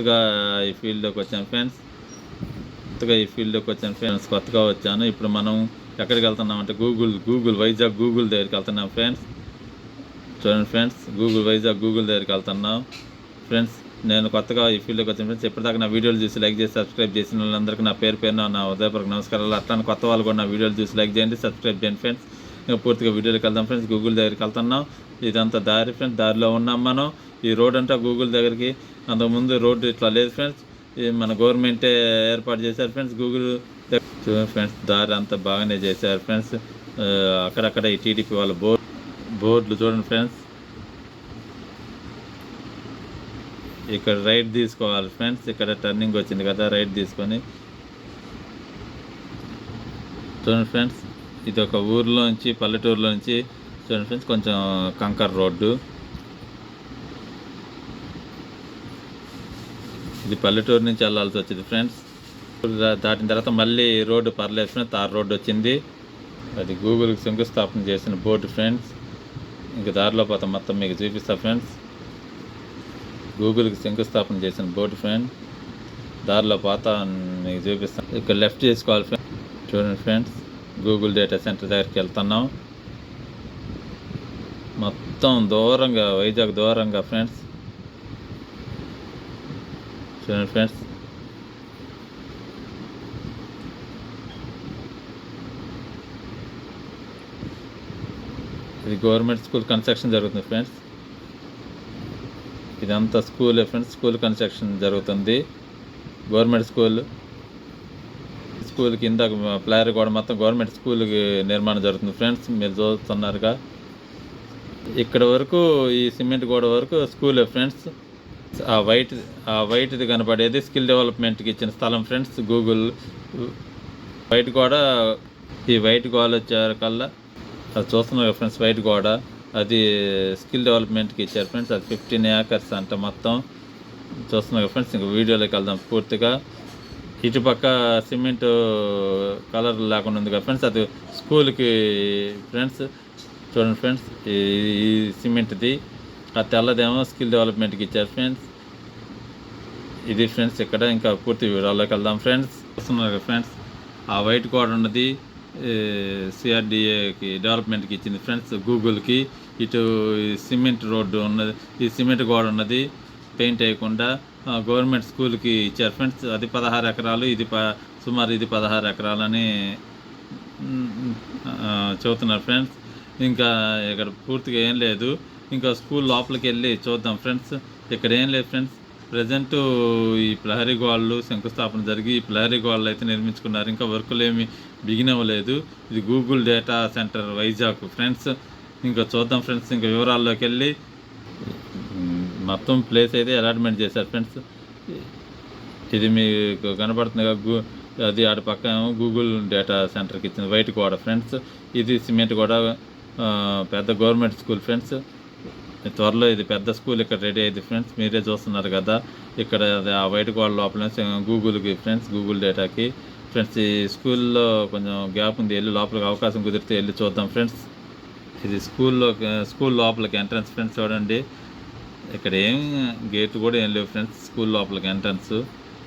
కొత్తగా ఈ ఫీల్డ్లోకి వచ్చాను ఫ్రెండ్స్. కొత్తగా ఈ ఫీల్డ్లోకి వచ్చాను ఫ్రెండ్స్. కొత్తగా వచ్చాను. ఇప్పుడు మనం ఎక్కడికి వెళ్తున్నాం అంటే గూగుల్ గూగుల్ వైజాగ్ గూగుల్ దగ్గరికి వెళ్తున్నాం ఫ్రెండ్స్. చూడండి ఫ్రెండ్స్ గూగుల్ వైజాగ్ గూగుల్ దగ్గరికి వెళ్తున్నాం ఫ్రెండ్స్. నేను కొత్తగా ఈ ఫీల్డ్లోకి వచ్చాను ఫ్రెండ్స్ ఇప్పటిదాకా నా వీడియోలు చూసి లైక్ చేసి సబ్స్క్రైబ్ చేసిన వాళ్ళందరికీ నా పేరు పేరున నా ఉదయపూర్వక నమస్కారాలు. అట్లానే కొత్త వాళ్ళు కూడా నా వీడియోలు చూసి లైక్ చేయండి సబ్స్క్రైబ్ చేయండి ఫ్రెండ్స్. ఇంకా పూర్తిగా వీడియోకి వెళ్దాం ఫ్రెండ్స్. గూగుల్ దగ్గరికి వెళ్తున్నాం. ఇదంతా దారి ఫ్రెండ్స్ దారిలో ఉన్నాం మనం. ఈ రోడ్ అంతా గూగుల్ దగ్గరికి అంతకుముందు రోడ్డు ఇట్లా లేదు ఫ్రెండ్స్. ఇది మన గవర్నమెంటే ఏర్పాటు చేశారు ఫ్రెండ్స్ గూగుల్ చూడండి ఫ్రెండ్స్ దారి అంతా బాగానే చేశారు ఫ్రెండ్స్. అక్కడక్కడ ఈ టీడీపీ వాళ్ళ బోర్డు బోర్డులు చూడండి ఫ్రెండ్స్. ఇక్కడ రైట్ తీసుకోవాలి ఫ్రెండ్స్. ఇక్కడ టర్నింగ్ వచ్చింది కదా రైట్ తీసుకొని. చూడండి ఫ్రెండ్స్ ఇది ఒక ఊర్లోంచి పల్లెటూరులోంచి చూడండి ఫ్రెండ్స్ కొంచెం కంకర్ రోడ్డు. ఇది పల్లెటూరు నుంచి వెళ్ళాల్సి వచ్చింది ఫ్రెండ్స్ దాటిన తర్వాత మళ్ళీ రోడ్డు పర్లేదు ఫ్రెండ్స్ తార్ రోడ్డు వచ్చింది. అది గూగుల్కి శంకుస్థాపన చేసిన బోర్డు ఫ్రెండ్స్ ఇంకా దారిలో పోతాం మొత్తం మీకు చూపిస్తా ఫ్రెండ్స్ గూగుల్కి శంకుస్థాపన చేసిన బోర్డు ఫ్రెండ్ దారిలో పోతా మీకు చూపిస్తాను ఇక్కడ లెఫ్ట్ చేసుకోవాలి ఫ్రెండ్ చూడండి ఫ్రెండ్స్ గూగుల్ డేటా సెంటర్ దగ్గరికి వెళ్తున్నాం. మొత్తం దూరంగా వైజాగ్ దూరంగా ఫ్రెండ్స్ చూడండి ఫ్రెండ్స్ ఇది గవర్నమెంట్ స్కూల్ కన్స్ట్రక్షన్ జరుగుతుంది ఫ్రెండ్స్ ఇదంతా స్కూల్ ఫ్రెండ్స్ స్కూల్ కన్స్ట్రక్షన్ జరుగుతుంది. గవర్నమెంట్ స్కూల్ స్కూల్ కింద ప్లేయర్ కూడా మొత్తం గవర్నమెంట్ స్కూల్కి నిర్మాణం జరుగుతుంది ఫ్రెండ్స్ మీరు చూస్తున్నారుగా. ఇక్కడ వరకు ఈ సిమెంట్ గోడ వరకు స్కూలే ఫ్రెండ్స్ ఆ వైట్ ఆ వైట్ది కనపడేది స్కిల్ డెవలప్మెంట్కి ఇచ్చిన స్థలం ఫ్రెండ్స్. గూగుల్ వైట్ గోడ ఈ వైట్ గోడ వచ్చారు కల్లా అది చూస్తున్నారు ఫ్రెండ్స్ వైట్ గోడ. అది స్కిల్ డెవలప్మెంట్కి ఇచ్చారు ఫ్రెండ్స్ అది ఫిఫ్టీన్ ఏకర్స్ అంట మొత్తం. చూస్తున్నారు ఫ్రెండ్స్ ఇంకా వీడియోలోకి వెళ్దాం పూర్తిగా. ఇటుపక్క సిమెంట్ కలర్ లేకుండా ఉంది కదా ఫ్రెండ్స్ అది స్కూల్కి ఫ్రెండ్స్ చూడండి ఫ్రెండ్స్ ఈ ఈ సిమెంట్ది. ఆ తెల్లదేమో స్కిల్ డెవలప్మెంట్కి ఇచ్చారు ఫ్రెండ్స్. ఇది ఫ్రెండ్స్ ఇక్కడ ఇంకా పూర్తి వివరాల్లోకి వెళ్దాం ఫ్రెండ్స్. వస్తున్నారు కదా ఫ్రెండ్స్ ఆ వైట్ కోడ్ ఉన్నది. సిఆర్డిఏకి డెవలప్మెంట్కి ఇచ్చింది ఫ్రెండ్స్. గూగుల్కి ఇటు సిమెంట్ రోడ్డు ఉన్నది ఈ సిమెంట్ గోడ ఉన్నది. పెయింట్ వేయకుండా గవర్నమెంట్ స్కూల్కి ఇచ్చారు ఫ్రెండ్స్. అది పదహారు ఎకరాలు ఇది ప సుమారు ఇది పదహారు ఎకరాలని చెబుతున్నారు ఫ్రెండ్స్. ఇంకా ఇక్కడ పూర్తిగా ఏం లేదు. ఇంకా స్కూల్ లోపలికి వెళ్ళి చూద్దాం ఫ్రెండ్స్. ఇక్కడ ఏం లేదు ఫ్రెండ్స్. ప్రజెంట్ ఈ ప్రహరీ గోళ్ళు శంకుస్థాపన జరిగి ఈ ప్రహరీ గోళ్ళు అయితే నిర్మించుకున్నారు. ఇంకా వర్కులు ఏమి బిగిన్ అవ్వలేదు. ఇది Google data centre Vizag friends. ఇంకా చూద్దాం ఫ్రెండ్స్. ఇంకా వివరాల్లోకి వెళ్ళి మొత్తం ప్లేస్ అయితే అలాట్మెంట్ చేశారు ఫ్రెండ్స్. ఇది మీకు కనబడుతుంది గూ అది ఆడ పక్క గూగుల్ డేటా సెంటర్కి ఇచ్చింది వైట్ గోడ ఫ్రెండ్స్. ఇది సిమెంట్ కూడా పెద్ద గవర్నమెంట్ స్కూల్ ఫ్రెండ్స్. త్వరలో ఇది పెద్ద స్కూల్ ఇక్కడ రెడీ అయింది ఫ్రెండ్స్. మీరే చూస్తున్నారు కదా. ఇక్కడ ఆ వైట్ గోడ లోపల గూగుల్కి ఫ్రెండ్స్ గూగుల్ డేటాకి. ఫ్రెండ్స్ ఈ స్కూల్లో కొంచెం గ్యాప్ ఉంది. వెళ్ళి లోపలికి అవకాశం కుదిరితే వెళ్ళి చూద్దాం ఫ్రెండ్స్. ఇది స్కూల్లో స్కూల్ లోపలికి ఎంట్రన్స్ ఫ్రెండ్స్ చూడండి. ఇక్కడ ఏం గేట్ కూడా ఏం లేవు ఫ్రెండ్స్ స్కూల్ లోపలికి ఎంట్రన్స్.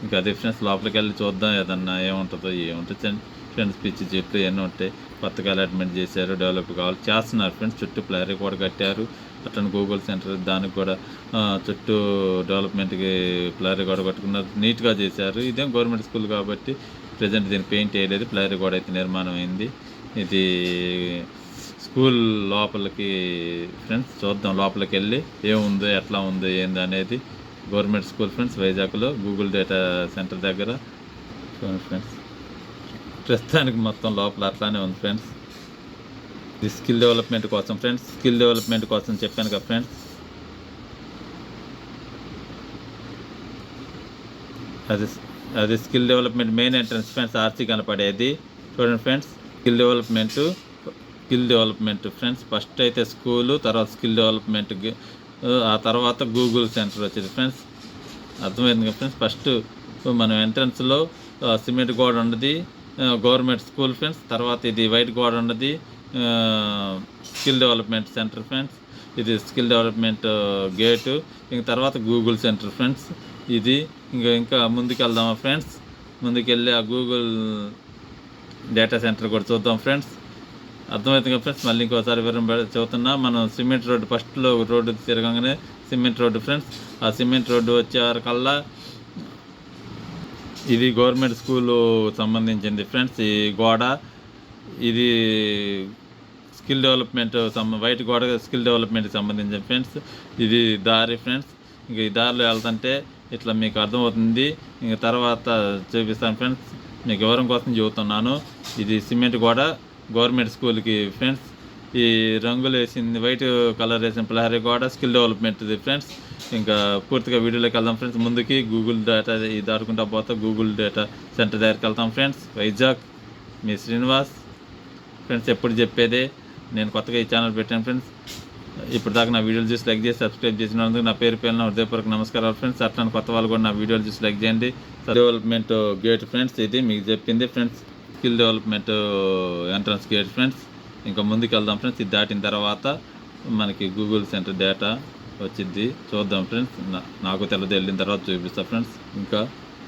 ఇంకా అదే ఫ్రెండ్స్ లోపలికి వెళ్ళి చూద్దాం ఏదన్నా ఏముంటుందో ఏముంటుంది. ఫ్రెండ్స్ పిచ్చి చెట్లు ఎన్ని ఉంటాయి. కొత్తగా అలాట్మెంట్ చేశారు డెవలప్ కావాలి. చేస్తున్నారు ఫ్రెండ్స్. చుట్టూ ప్లేయర్ కూడా కట్టారు. అట్లనే గూగుల్ సెంటర్ దానికి కూడా చుట్టూ డెవలప్మెంట్కి ప్లేయర్ గోడ కట్టుకున్నారు. నీట్గా చేశారు. ఇదేం గవర్నమెంట్ స్కూల్ కాబట్టి ప్రజెంట్ దీన్ని పెయింట్ వేయలేదు ప్లేయర్ కూడా అయితే నిర్మాణం అయింది. ఇది స్కూల్ లోపలికి ఫ్రెండ్స్ చూద్దాం లోపలికి వెళ్ళి ఏముందో ఎట్లా ఉందో ఏంది అనేది గవర్నమెంట్ స్కూల్ ఫ్రెండ్స్ వైజాగ్లో గూగుల్ డేటా సెంటర్ దగ్గర చూడండి ఫ్రెండ్స్ ప్రస్తుతానికి మొత్తం లోపల అట్లానే ఉంది ఫ్రెండ్స్ ఇది స్కిల్ డెవలప్మెంట్ కోసం ఫ్రెండ్స్. స్కిల్ డెవలప్మెంట్ కోసం చెప్పాను కదా ఫ్రెండ్స్. అది అది skill development main entrance friends. RC కనపడేది. చూడండి friends. Skill development skill development friends. First అయితే స్కూలు తర్వాత స్కిల్ డెవలప్మెంట్ ఆ తర్వాత గూగుల్ సెంటర్ వచ్చింది ఫ్రెండ్స్. అర్థమైంది కదా ఫ్రెండ్స్? ఫస్ట్ మనం ఎంట్రన్స్లో సిమెంట్ గోడ ఉన్నది గవర్నమెంట్ స్కూల్ ఫ్రెండ్స్. తర్వాత ఇది వైట్ గోడ ఉన్నది స్కిల్ డెవలప్మెంట్ సెంటర్ ఫ్రెండ్స్. ఇది స్కిల్ డెవలప్మెంట్ గేటు. ఇంక తర్వాత గూగుల్ సెంటర్ ఫ్రెండ్స్. ఇది ఇంకా ఇంకా ముందుకు వెళ్దామా ఫ్రెండ్స్? ముందుకెళ్ళి ఆ గూగుల్ డేటా సెంటర్ కూడా చూద్దాం ఫ్రెండ్స్. అర్థమవుతుంది కదా ఫ్రెండ్స్? మళ్ళీ ఇంకోసారి వివరం పెడ- మనం సిమెంట్ రోడ్డు ఫస్ట్లో రోడ్డు తిరగగానే సిమెంట్ రోడ్డు ఫ్రెండ్స్. ఆ సిమెంట్ రోడ్డు వచ్చేవరకల్లా ఇది గవర్నమెంట్ స్కూలు సంబంధించింది ఫ్రెండ్స్. ఈ గోడ ఇది స్కిల్ డెవలప్మెంట్ సంబ వైట్ గోడ స్కిల్ డెవలప్మెంట్కి సంబంధించిన ఫ్రెండ్స్. ఇది దారి ఫ్రెండ్స్. ఇంక ఈ దారిలో వెళ్తుంటే ఇట్లా మీకు అర్థమవుతుంది. ఇంక తర్వాత చూపిస్తాను ఫ్రెండ్స్. మీకు వివరం కోసం చెబుతున్నాను. ఇది సిమెంట్ గోడ. గవర్నమెంట్ స్కూల్కి ఫ్రెండ్స్. ఈ రంగులు వేసింది వైట్ కలర్ వేసిన ప్రహరీ గోడ. స్కిల్ డెవలప్మెంట్ది ఫ్రెండ్స్. ఇంకా పూర్తిగా వీడియోలోకి వెళ్దాం ఫ్రెండ్స్. ముందుకి గూగుల్ డేటా ఇది దాటుకుంటా పోతా గూగుల్ డేటా సెంటర్ దగ్గరికి వెళ్తాం ఫ్రెండ్స్. వైజాగ్ మీ శ్రీనివాస్. ఫ్రెండ్స్ ఎప్పుడు చెప్పేదే? నేను కొత్తగా ఈ ఛానల్ పెట్టాను ఫ్రెండ్స్ ఇప్పటిదాకా నా వీడియోలు చూసి లైక్ చేసి సబ్స్క్రైబ్ చేసినందుకు నా పేరు పేరున హృదయపూర్వక నమస్కారాలు ఫ్రెండ్స్ అట్లా కొత్త వాళ్ళు కూడా నా వీడియోలు చూసి లైక్ చేయండి. డెవలప్మెంట్ గేట్ ఫ్రెండ్స్ ఇది మీకు చెప్పింది friends skill development entrance gate friends ఇంకా ముందుకు వెళ్దాం ఫ్రెండ్స్ ఇది దాటిన తర్వాత మనకి గూగుల్ సెంటర్ డేటా వచ్చింది. చూద్దాం ఫ్రెండ్స్ నాకు తెల్లది వెళ్ళిన తర్వాత చూపిస్తా ఫ్రెండ్స్ ఇంకా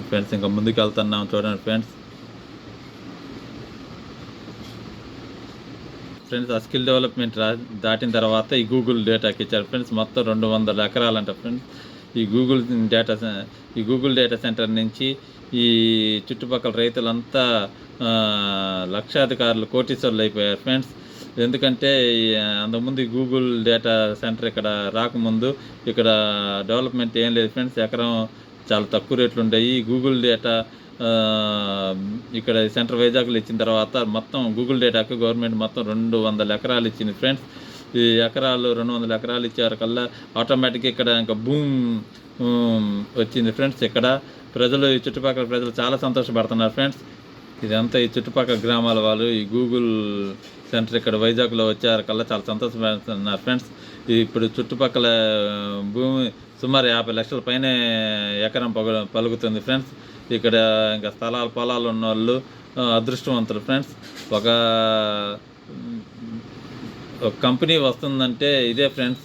ఫ్రెండ్స్ ఇంకా ముందుకు వెళ్తున్నాం చూడండి ఫ్రెండ్స్ ఫ్రెండ్స్ ఆ స్కిల్ డెవలప్మెంట్ రా దాటిన తర్వాత ఈ గూగుల్ డేటాకి ఇచ్చారు. ఫ్రెండ్స్ మొత్తం రెండు వందల ఎకరాలంట ఫ్రెండ్స్ ఈ గూగుల్ డేటా ఈ గూగుల్ డేటా సెంటర్ నుంచి ఈ చుట్టుపక్కల రైతులంతా లక్షాధికారులు కోటీశ్వర్లు అయిపోయారు ఫ్రెండ్స్ ఎందుకంటే అంతకుముందు ఈ గూగుల్ డేటా సెంటర్ ఇక్కడ రాకముందు ఇక్కడ డెవలప్మెంట్ ఏం లేదు ఫ్రెండ్స్ ఎకరం చాలా తక్కువ రేట్లు ఉండేవి. గూగుల్ డేటా ఇక్కడ సెంటర్ వైజాగ్లో ఇచ్చిన తర్వాత మొత్తం గూగుల్ డేటాకు గవర్నమెంట్ మొత్తం రెండు వందల ఎకరాలు ఇచ్చింది. ఫ్రెండ్స్ ఈ ఎకరాలు రెండు వందల ఎకరాలు ఇచ్చేవరకల్లా ఆటోమేటిక్గా ఇక్కడ ఇంకా భూమ్ వచ్చింది. ఫ్రెండ్స్ ఇక్కడ ప్రజలు ఈ చుట్టుపక్కల ప్రజలు చాలా సంతోషపడుతున్నారు. ఫ్రెండ్స్ ఇదంతా ఈ చుట్టుపక్కల గ్రామాల వాళ్ళు ఈ గూగుల్ సెంటర్ ఇక్కడ వైజాగ్లో వచ్చారు కల్లా చాలా సంతోషపడుతున్నారు. ఫ్రెండ్స్ ఇప్పుడు చుట్టుపక్కల భూమి సుమారు యాభై లక్షల పైనే ఎకరం పగ పలుకుతుంది ఫ్రెండ్స్. ఇక్కడ ఇంకా స్థలాలు పొలాలు ఉన్న వాళ్ళు అదృష్టవంతులు ఫ్రెండ్స్. ఒక కంపెనీ వస్తుందంటే ఇదే ఫ్రెండ్స్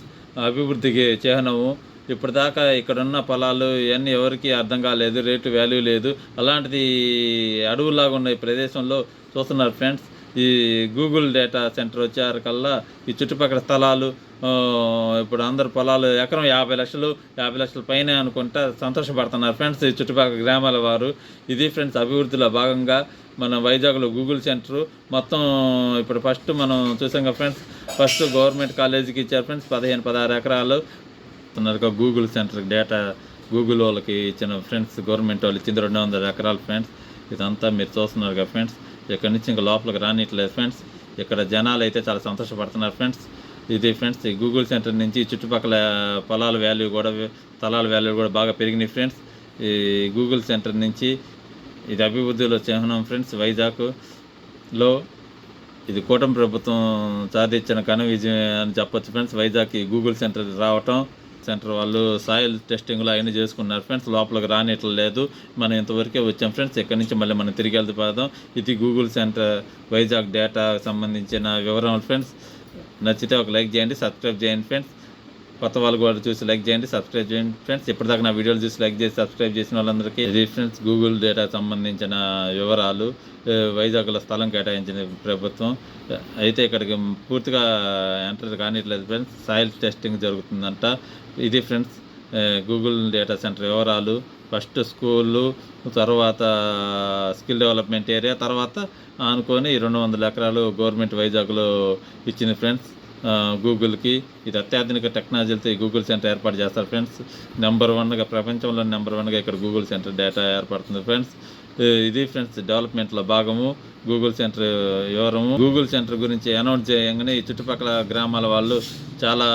అభివృద్ధికి చిహ్నము. ఇప్పటిదాకా ఇక్కడున్న పొలాలు ఇవన్నీ ఎవరికి అర్థం కాలేదు రేటు వాల్యూ లేదు. అలాంటిది అడవులాగా ఉన్న ఈ ప్రదేశంలో చూస్తున్నారు ఫ్రెండ్స్. ఈ గూగుల్ డేటా సెంటర్ వచ్చారు కల్లా ఈ చుట్టుపక్కల స్థలాలు ఇప్పుడు అందరు పొలాలు ఎకరం యాభై లక్షలు యాభై లక్షల పైన అనుకుంటా సంతోషపడుతున్నారు. ఫ్రెండ్స్ ఈ చుట్టుపక్కల గ్రామాల వారు ఇది ఫ్రెండ్స్ అభివృద్ధిలో భాగంగా మన వైజాగ్లో గూగుల్ సెంటర్. మొత్తం ఇప్పుడు ఫస్ట్ మనం చూసాం కదా ఫ్రెండ్స్ ఫస్ట్ గవర్నమెంట్ కాలేజీకి ఇచ్చారు ఫ్రెండ్స్ పదిహేను పదహారు ఎకరాలు. గూగుల్ సెంటర్ డేటా గూగుల్ వాళ్ళకి ఇచ్చిన ఫ్రెండ్స్ గవర్నమెంట్ వాళ్ళు ఇచ్చింది రెండు వందల ఎకరాలు ఫ్రెండ్స్. ఇదంతా మీరు చూస్తున్నారు కదా ఫ్రెండ్స్ ఇక్కడ నుంచి ఇంకా లోపలికి రానిట్లేదు ఫ్రెండ్స్. ఇక్కడ జనాలు అయితే చాలా సంతోషపడుతున్నారు ఫ్రెండ్స్. ఇది ఫ్రెండ్స్ ఈ గూగుల్ సెంటర్ నుంచి చుట్టుపక్కల పొలాల వాల్యూ కూడా స్థలాల వాల్యూ కూడా బాగా పెరిగినాయి ఫ్రెండ్స్ ఈ గూగుల్ సెంటర్ నుంచి ఇది అభివృద్ధిలో చిహ్నం ఫ్రెండ్స్ వైజాగ్లో ఇది కూటమి ప్రభుత్వం సాధించిన ఘన విజయం అని చెప్పొచ్చు ఫ్రెండ్స్ వైజాగ్కి గూగుల్ సెంటర్ రావటం సెంటర్ వాళ్ళు సాయిల్ టెస్టింగ్లో అవన్నీ చేసుకున్నారు ఫ్రెండ్స్ లోపలికి రానిట్లు లేదు. మనం ఇంతవరకే వచ్చాం ఫ్రెండ్స్ ఇక్కడి నుంచి మళ్ళీ మనం తిరిగి వెళ్తే ఇది గూగుల్ సెంటర్ వైజాగ్ డేటా సంబంధించిన వివరాలు ఫ్రెండ్స్ నచ్చితే ఒక లైక్ చేయండి సబ్స్క్రైబ్ చేయండి ఫ్రెండ్స్. కొత్త వాళ్ళు కూడా చూసి లైక్ చేయండి సబ్స్క్రైబ్ చేయండి ఫ్రెండ్స్. ఇప్పటిదాకా నా వీడియోలు చూసి లైక్ చేసి సబ్స్క్రైబ్ చేసిన వాళ్ళందరికీ ఇది ఫ్రెండ్స్ గూగుల్ డేటా సంబంధించిన వివరాలు వైజాగ్ల వైజాగ్లో స్థలం కేటాయించిన ప్రభుత్వం. అయితే ఇక్కడికి పూర్తిగా ఎంటర్ కానిట్లేదు ఫ్రెండ్స్. సాయిల్ టెస్టింగ్ జరుగుతుందంట. ఇది ఫ్రెండ్స్ గూగుల్ డేటా సెంటర్ వివరాలు. ఫస్ట్ స్కూళ్ళు తర్వాత స్కిల్ డెవలప్మెంట్ ఏరియా తర్వాత అనుకొని రెండు వందల ఎకరాలు గవర్నమెంట్ వైజాగ్లో ఇచ్చింది ఫ్రెండ్స్ గూగుల్కి. ఇది అత్యాధునిక టెక్నాలజీలతో ఈ గూగుల్ సెంటర్ ఏర్పాటు చేస్తారు ఫ్రెండ్స్. నెంబర్ వన్గా ప్రపంచంలో నెంబర్ వన్గా ఇక్కడ గూగుల్ సెంటర్ డేటా ఏర్పడుతుంది ఫ్రెండ్స్. ఇది ఫ్రెండ్స్ డెవలప్మెంట్లో భాగము. గూగుల్ సెంటర్ వివరము. గూగుల్ సెంటర్ గురించి అనౌన్స్ చేయగానే ఈ చుట్టుపక్కల గ్రామాల వాళ్ళు చాలా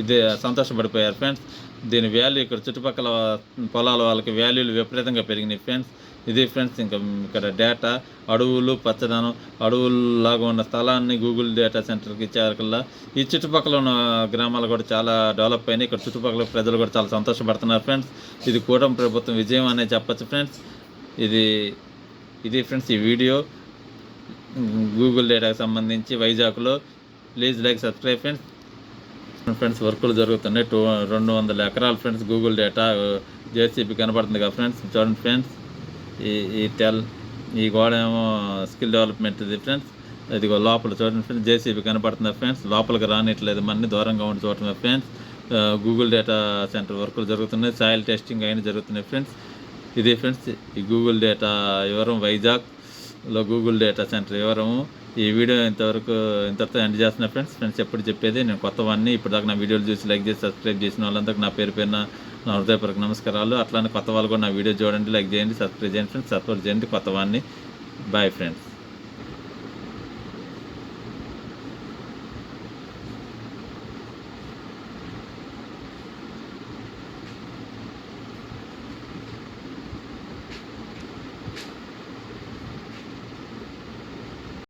ఇది సంతోషపడిపోయారు ఫ్రెండ్స్. దీని వాల్యూ ఇక్కడ చుట్టుపక్కల పొలాల వాళ్ళకి వాల్యూలు విపరీతంగా పెరిగినాయి ఫ్రెండ్స్ ఇది ఫ్రెండ్స్ ఇంకా ఇక్కడ డేటా అడవులు పచ్చదనం అడవుల్లాగా ఉన్న స్థలాన్ని గూగుల్ డేటా సెంటర్కి ఇచ్చారకల్లా ఈ చుట్టుపక్కల ఉన్న గ్రామాలు కూడా చాలా డెవలప్ అయినాయి. ఇక్కడ చుట్టుపక్కల ప్రజలు కూడా చాలా సంతోషపడుతున్నారు ఫ్రెండ్స్ ఇది కూటమి ప్రభుత్వం విజయం అనే చెప్పచ్చు ఫ్రెండ్స్ ఇది ఇది ఫ్రెండ్స్ ఈ వీడియో గూగుల్ డేటాకి సంబంధించి వైజాగ్లో please like subscribe friends friends వర్కులు జరుగుతున్నాయి. టూ రెండు వందల ఎకరాలు ఫ్రెండ్స్ గూగుల్ డేటా జేసీబీ కనబడుతుంది కదా ఫ్రెండ్స్? చూడండి ఫ్రెండ్స్. ఈ ఈ టెల్ ఈ గోడ ఏమో స్కిల్ డెవలప్మెంట్ ఇది ఫ్రెండ్స్. ఇదిగో లోపల చూడండి ఫ్రెండ్స్ జేసీబీ కనపడుతుంది ఫ్రెండ్స్. లోపలికి రానిట్లేదు మన్ని దూరంగా ఉండి చూడటమే ఫ్రెండ్స్. గూగుల్ డేటా సెంటర్ వర్కులు జరుగుతున్నాయి. సాయిల్ టెస్టింగ్ అయిన జరుగుతున్నాయి ఫ్రెండ్స్. ఇది ఫ్రెండ్స్ ఈ గూగుల్ డేటా వివరం వైజాగ్లో గూగుల్ డేటా సెంటర్ వివరము. ఈ వీడియో ఇంతవరకు ఇంతవరకు ఎండ్ చేస్తున్నా ఫ్రెండ్స్. ఫ్రెండ్స్ ఎప్పుడు చెప్పేది నేను కొత్తవన్నీ ఇప్పటిదాకా నా వీడియోలు చూసి లైక్ చేసి సబ్స్క్రైబ్ చేసిన వాళ్ళందరికీ నా పేరు పేరున నా హృదయపూర్వక నమస్కారాలు. అట్లానే కొత్త వాళ్ళు కూడా నా వీడియో చూడండి లైక్ చేయండి సబ్స్క్రైబ్ చేయండి ఫ్రెండ్స్ సపోర్ట్ చేయండి కొత్తవాన్ని. Bye friends